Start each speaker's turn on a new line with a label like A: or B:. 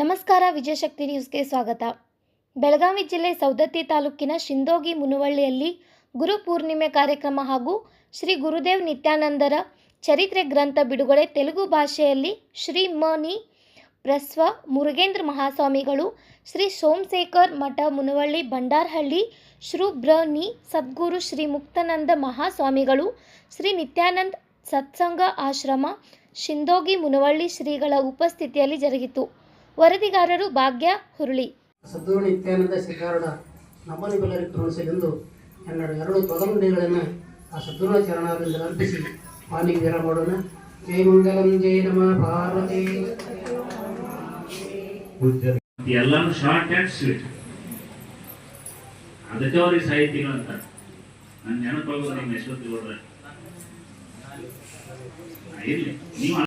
A: ನಮಸ್ಕಾರ ವಿಜಯಶಕ್ತಿ ನ್ಯೂಸ್ಗೆ ಸ್ವಾಗತ. ಬೆಳಗಾವಿ ಜಿಲ್ಲೆ ಸೌದತ್ತಿ ತಾಲೂಕಿನ ಶಿಂದೋಗಿ ಮುನವಳ್ಳಿಯಲ್ಲಿ ಗುರು ಪೂರ್ಣಿಮೆ ಕಾರ್ಯಕ್ರಮ ಹಾಗೂ ಶ್ರೀ ಗುರುದೇವ್ ನಿತ್ಯಾನಂದರ ಚರಿತ್ರೆ ಗ್ರಂಥ ಬಿಡುಗಡೆ ತೆಲುಗು ಭಾಷೆಯಲ್ಲಿ ಶ್ರೀ ಮನಿ ಪ್ರಸ್ವ ಮುರುಗೇಂದ್ರ ಮಹಾಸ್ವಾಮಿಗಳು, ಶ್ರೀ ಸೋಮಶೇಖರ್ ಮಠ ಮುನವಳ್ಳಿ ಬಂಡಾರ್ಹಳ್ಳಿ ಶ್ರೂ ಬ್ರನಿ ಸದ್ಗುರು ಶ್ರೀ ಮುಕ್ತಾನಂದ ಮಹಾಸ್ವಾಮಿಗಳು, ಶ್ರೀ ನಿತ್ಯಾನಂದ್ ಸತ್ಸಂಗ ಆಶ್ರಮ, ಶಿಂದೋಗಿ ಮುನವಳ್ಳಿ ಶ್ರೀಗಳ ಉಪಸ್ಥಿತಿಯಲ್ಲಿ ಜರುಗಿತು. ವರದಿಗಾರರು ಭಾಗ್ಯ ಹುರುಳಿ.
B: ಸದ್ಗುರು ನಿತ್ಯಾನಂದ ಶ್ರೀಕಾರಣ ನಮ್ಮನಿಗೆಲ್ಲರಿಗೂ ಎರಡು ಆ ಸದ್ಗುರುನ ಚರಣದಿಂದ ಅರ್ಪಿಸಿ ವಾಣಿಗೆ ವಿರ ಮಾಡೋಣ. ಜೈ ಮಂಗಲಂ ಜೈ ನಮ ಪಾರ್ವತಿ
C: ಎಲ್ಲಾನು ಶಾರ್ಟ್ ಆ್ಯಂಡ್ ಸ್ವೀಟ್. ಅದಕ್ಕೆ ಅವ್ರಿಗೆ ಸಾಹಿತಿಗಳು ಅಂತ. ನನ್ನ ನೆನಪಾಗೋದು ನಿಮ್ಮ ಯಶವಂತ ಗೌಡ್ರ ಇರ್ಲಿ. ನೀವು